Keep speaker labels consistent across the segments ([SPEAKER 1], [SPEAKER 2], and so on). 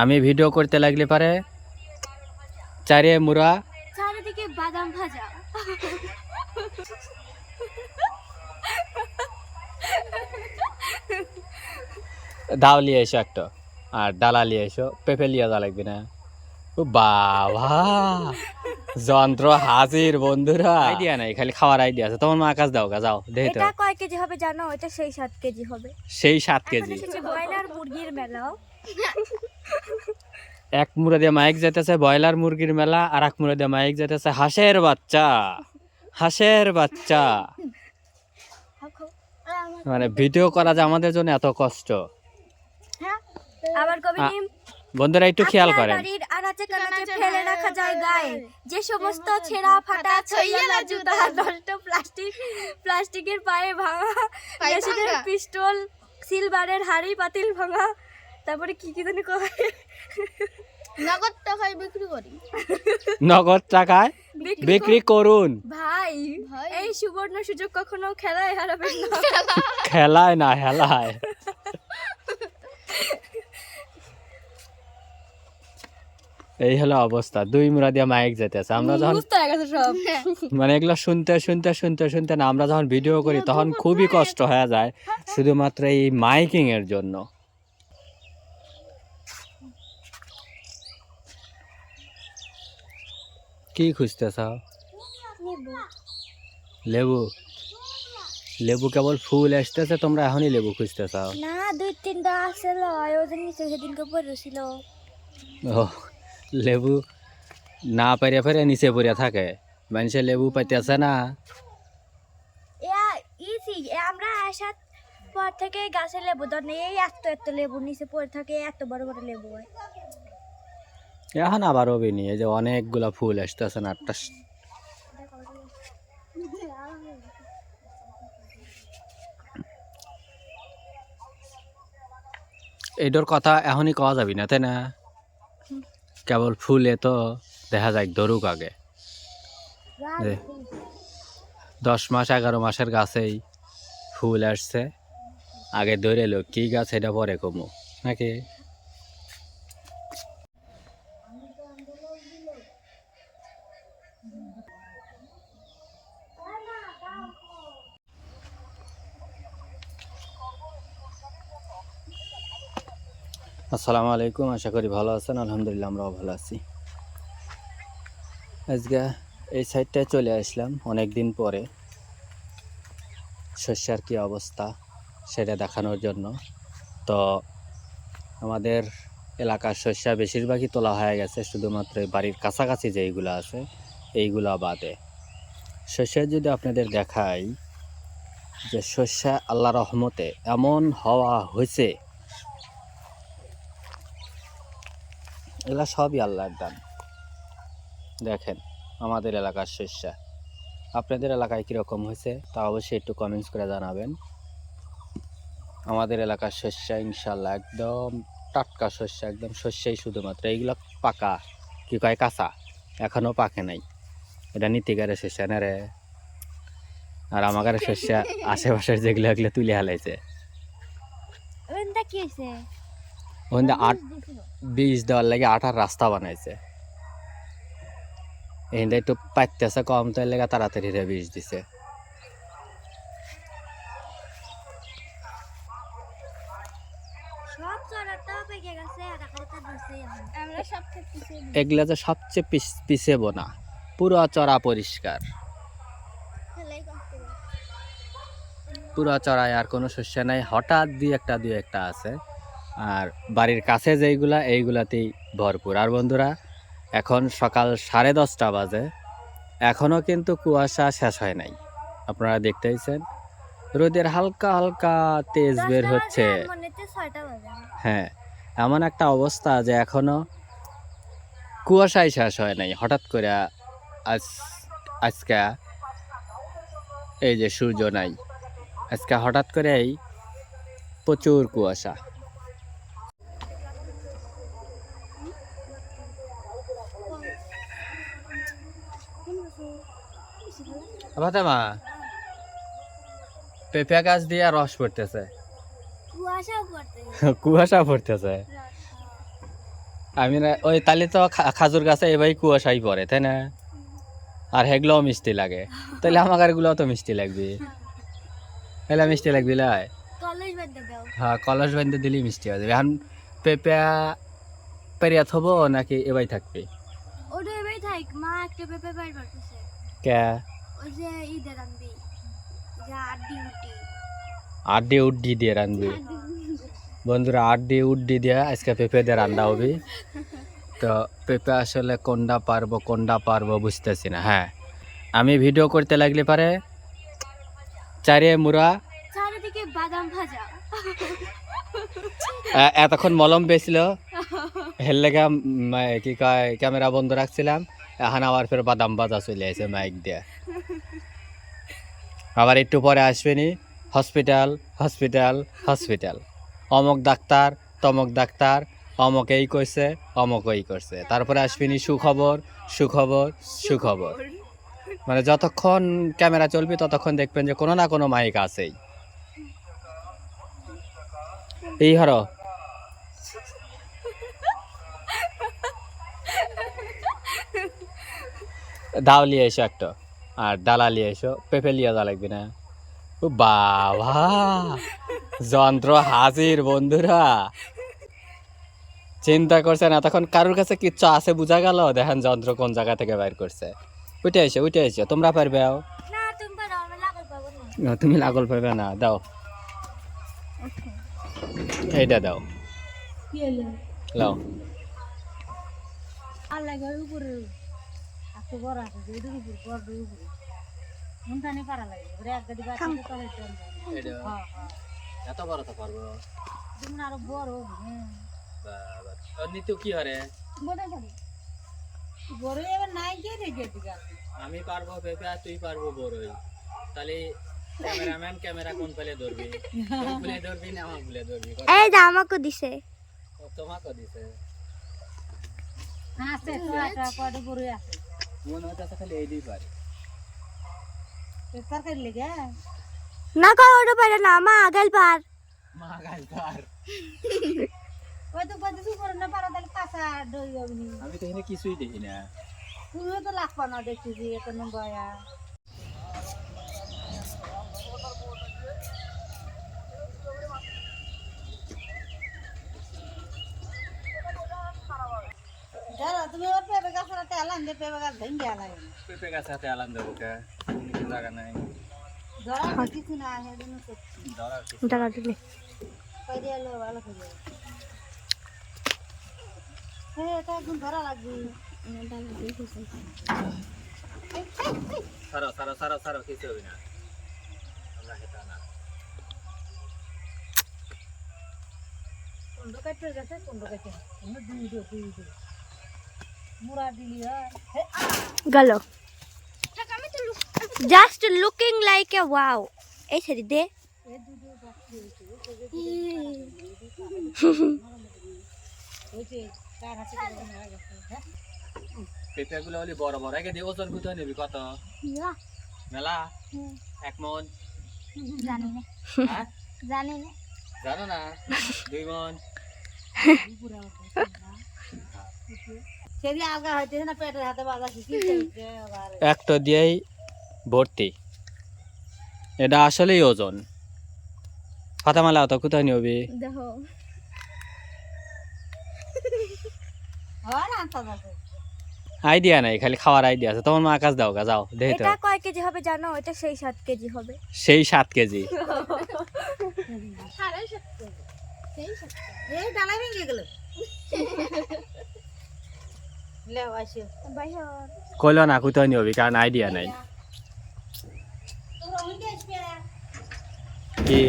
[SPEAKER 1] আমি ভিডিও করতে লাগলে পারে চারে মুরা
[SPEAKER 2] চারিদিকে বাদাম ভাজা।
[SPEAKER 1] দাও লিয়ে এসো একটা। আর ডালা লিয়ে এসো পেঁপে লিয়ে যা লাগবে না। ও বাবা যন্ত্র হাজির বন্ধুরা। আইডিয়া নাই খালি খাওয়ার আইডিয়া আছে। তোমার মা আকাশ দাও গা যাও দেই
[SPEAKER 2] এটা কয় কেজি হবে জানো? এটা সেই সাত কেজি হবে।
[SPEAKER 1] সেই সাত
[SPEAKER 2] এখন
[SPEAKER 1] কেজি।
[SPEAKER 2] এসেছে ব্রয়লার মুরগির মেলাও।
[SPEAKER 1] এক মুড়ে দিয়ে মাইক যেতেছে ব্রয়লার মুরগির মেলা আর এক মুড়ে দিয়ে মাইক যেতেছে হাঁসের বাচ্চা হাঁসের বাচ্চা। মানে ভিডিও করা যে আমাদের জন্য এত কষ্ট।
[SPEAKER 2] হ্যাঁ আবার কবি
[SPEAKER 1] বন্ধুরা একটু খেয়াল করেন।
[SPEAKER 2] আনাচে কানাচে ফেলে রাখা যায় যে সমস্ত ছেঁড়া ফাটা ছইয়ালা জুতা নষ্ট প্লাস্টিক প্লাস্টিকের পায়ে ভাঙা মেশিনের
[SPEAKER 3] ভাঙা।
[SPEAKER 2] পিস্তল সিলভারের হাড়ি পাতিল ভাঙা তারপরে কি কি জানি কয়
[SPEAKER 3] নগদ টাকায় বিক্রি করি।
[SPEAKER 1] নগদ টাকায়
[SPEAKER 2] বিক্রি
[SPEAKER 1] করুন।
[SPEAKER 2] ভাই। এই সুবর্ণ সুযোগ কখনো খেলায় হারাবেন না।
[SPEAKER 1] খেলায় না হেলায়। এই হলো অবস্থা। দুই মুড়া দিয়ে মাইক যেতেছে। আমরা যখন মানে এগুলো শুনতে শুনতে শুনতে শুনতে না আমরা যখন ভিডিও করি তখন খুবই কষ্ট হয়ে যায়। শুধুমাত্র এই মাইকিং এর জন্য। কি খুঁজতেছ? লেবু। লেবু কেবল ফুল আসতেছে তোমরা এখনই লেবু খুঁজতেছ?
[SPEAKER 2] না দুই তিনটা আসছিল ওদের নিচে সেদিনকে পড়েছিল।
[SPEAKER 1] ও লেবু না পারিয়া ফেরে নিচে পড়িয়া থাকে। মানুষে লেবু পাইতেছে না?
[SPEAKER 2] আমরা আসার পর থেকে গাছে লেবু ধর নেই এই এত এত লেবু নিচে পড়ে থাকে এত বড় বড় লেবু হয়।
[SPEAKER 1] এখন আবার হবে নি এই যে অনেকগুলা ফুল আসতেছে স- এইটার কথা এখনই কওয়া যাবি না, তাই না? কেবল ফুলে তো দেখা যায় ধরুক আগে। দশ মাস, এগারো মাসের গাছেই ফুল আসছে। আগে ধরে এলো কি গাছ এটা পরে কমু, নাকি? আসসালামু আলাইকুম, আশা করি ভালো আছেন, আলহামদুলিল্লাহ আমরাও ভালো আছি। আজকে এই সাইডটায় চলে আসলাম অনেক দিন পরে। শস্যের কী অবস্থা সেটা দেখানোর জন্য। তো আমাদের এলাকার শস্য বেশিরভাগই তোলা হয়ে গেছে, শুধুমাত্র বাড়ির কাছাকাছি যেইগুলো আছে, এইগুলা বাদে। শস্যের যদি আপনাদের দেখাই যে শস্য আল্লাহ রহমতে এমন হওয়া হয়েছে এগুলা সবই আল্লাহর দান। দেখেন আমাদের এলাকার শস্য আপনাদের এলাকায় কীরকম হয়েছে তা অবশ্যই একটু কমেন্টস করে জানাবেন। আমাদের এলাকার শস্য ইনশাল্লাহ একদম টাটকা শস্য একদম শস্যই শুধুমাত্র। এইগুলো পাকা কি কয় কাঁচা। এখনও পাকে নাই। এটা নীতিকারে শস্য না রে। আর আমাদের শস্য আশেপাশের যেগুলো এগুলো তুলে হালাইছে। ওখানে আট বীজ দেওয়ার লাগে আটার রাস্তা বানাইছে। এখানটা একটু পাইতেছে কম তাই লেগে তাড়াতাড়ি রে বীজ দিছে। এগুলা যে সবচেয়ে পিস পিছে বোনা পুরো চড়া পরিষ্কার। পুরো চড়ায় আর কোনো শস্য নাই হঠাৎ দুই একটা দুই একটা আছে। আর বাড়ির কাছে যেইগুলা এইগুলাতেই ভরপুর। আর বন্ধুরা এখন সকাল সাড়ে দশটা বাজে। এখনও কিন্তু কুয়াশা শেষ হয় নাই। আপনারা দেখতেইছেন? রোদের হালকা হালকা তেজ বের হচ্ছে।
[SPEAKER 2] মনে
[SPEAKER 1] হ্যাঁ এমন একটা অবস্থা যে এখনও কুয়াশাই শেষ হয় নাই। হঠাৎ করে আজ আজকে এই যে সূর্য নাই আজকে হঠাৎ করেই প্রচুর কুয়াশা। মা পেঁপে গাছ দিয়ে রস পড়তেছে। কুয়াশা পড়তেছে। আমি না ওই তাহলে তো খাজুর গাছে এবার কুয়াশাই পড়ে তাই না? আর হেগুলোও মিষ্টি লাগে। তাহলে আমার এগুলোও তো মিষ্টি লাগবে। তাহলে মিষ্টি লাগবে লাই। হ্যাঁ কলস বান্ধে দিলেই মিষ্টি হয়ে যাবে। এখন পেঁপা পেরিয়া থবো নাকি এবাই থাকবে?
[SPEAKER 2] ওটা এবার থাক মা একটা পেপে বাইর করতেছে।
[SPEAKER 1] কে?
[SPEAKER 2] ওই যে ঈদের আনবি যে আড্ডি উড্ডি।
[SPEAKER 1] দিয়ে রানবি। বন্ধুরা আড্ডি উড্ডি দিয়ে আজকে পেঁপে দিয়ে রান্না হবে। তো পেঁপে আসলে কোনটা পারব কোনটা পারব বুঝতেছি না হ্যাঁ। আমি ভিডিও করতে লাগলে পারে চারিয়ে মুড়া।
[SPEAKER 2] চারিদিকে বাদাম ভাজা।
[SPEAKER 1] এতক্ষণ মলম পেয়েছিল হের লেগে কি কয় ক্যামেরা বন্ধ রাখছিলাম। এখন আবার ফের বাদাম বাজা চলে আসে মাইক দিয়ে। আবার একটু পরে আসবেনি। Hospital hospital hospital. অমক ডাক্তার, তমক ডাক্তার অমক এই করছে অমক এই করছে। তারপরে আসবেনি সুখবর সুখবর সুখবর। মানে যতক্ষণ ক্যামেরা চলবে ততক্ষণ দেখবেন যে কোনো না কোনো মাইক আছেই। এই হর। দাও লিয়ে এসো একটা। আর ডালা লিয়ে এসো পেঁপে লিয়ে যা লাগবে না। ও বাবা যন্ত্র হাজির বন্ধুরা। চিন্তা করছেন এতক্ষণ কারোর কাছে কিচ্ছু আছে বোঝা গেল? দেখেন যন্ত্র কোন জায়গা থেকে বাইর করছে। উঠে এসে উঠে এসে তোমরা পারবে
[SPEAKER 2] না তুমি লাগল পাবো না।
[SPEAKER 1] দাও। এইটা দাও। লাও
[SPEAKER 2] উপরে এত বড় আছে যে এদের উপর বড় উপরে মুন্টানি পারা লাগে। ওরে এক গাড়ি বাচ্চা তলে চল হ্যাঁ হ্যাঁ।
[SPEAKER 1] এত বড় তো পারব?
[SPEAKER 2] তুমি আরও বড় হ্যাঁ।
[SPEAKER 1] নিতু কি হরে
[SPEAKER 2] বড় বড় বড় এবার নাই কে রে গেটি
[SPEAKER 1] আমি পারব পেপে আর তুই পারব বড়ই তাহলে ক্যামেরাম্যান ক্যামেরা কোন পেলে ধরবি? তুই ভুলে ধরবি না আমার ভুলে ধরবি?
[SPEAKER 2] এই দা আমাকে দিছে।
[SPEAKER 1] তোমাকে দিছে।
[SPEAKER 2] আছে কয়টা কয়টা বড় আছে?
[SPEAKER 1] মনে হচ্ছে খালি এই দুই পারে
[SPEAKER 2] তরকারি লেগে না কয় ওটা পারে না মা আগাল পার।
[SPEAKER 1] মা গাল পার।
[SPEAKER 2] ওই তো কত সুপার না পারা তাহলে কাঁচা অগ্নি
[SPEAKER 1] আমি তো এখানে কিছুই দেখি না।
[SPEAKER 2] তুমিও তো লাগবা না দেখতেছি এত নম্বয়া যারা তুমি ওর পেঁপে গাছ রাতে আলাম দে পেঁপে গাছ ভেঙে আলাই
[SPEAKER 1] পেপে গাছ হাতে আলাম দেবো কে কিছু জায়গা নাই।
[SPEAKER 2] ধরা কিছু না সেজন্য করছি।
[SPEAKER 1] ধরার
[SPEAKER 2] দিলে পাইরে এলো ভালো করে হ্যাঁ এটা এখন ধরা লাগবে।
[SPEAKER 1] সারো সারো সারো সারো কিছু হবে না। আমরা হেতা না
[SPEAKER 2] কুন্ড কাটতে গেছে কুন্ড কাটতে আমরা দুই দিও দিও গেল। Just looking like a wow এই ছেড়ে দে।
[SPEAKER 1] পেঁপে গুলো হলে বড় বড়। আগে দিয়ে ওজন কোথায় নিবি কত? মেলা? এক মন?
[SPEAKER 2] জানি না।
[SPEAKER 1] হ্যাঁ?
[SPEAKER 2] জানি না।
[SPEAKER 1] জানো না? দুই মন? একটা দিয়েই ভর্তি। এটা আসলেই ওজন। ফাতামালা অত কোথায় নিবি? আইডিয়া নাই খালি খাওয়ার আইডিয়া আছে। তোমার মা কাজ দাও গা যাও দেখে তো।
[SPEAKER 2] এটা কয় কেজি হবে জানো? এটা সেই সাত কেজি হবে।
[SPEAKER 1] সেই সাত কেজি।
[SPEAKER 2] এই ডালাই ভেঙে গেল। লে আসো বাইরে
[SPEAKER 1] কইলো না কোথায় নিবি কারণ আইডিয়া নাই কি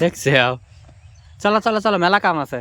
[SPEAKER 1] দেখছে চলো চলো চলো মেলা কাম আছে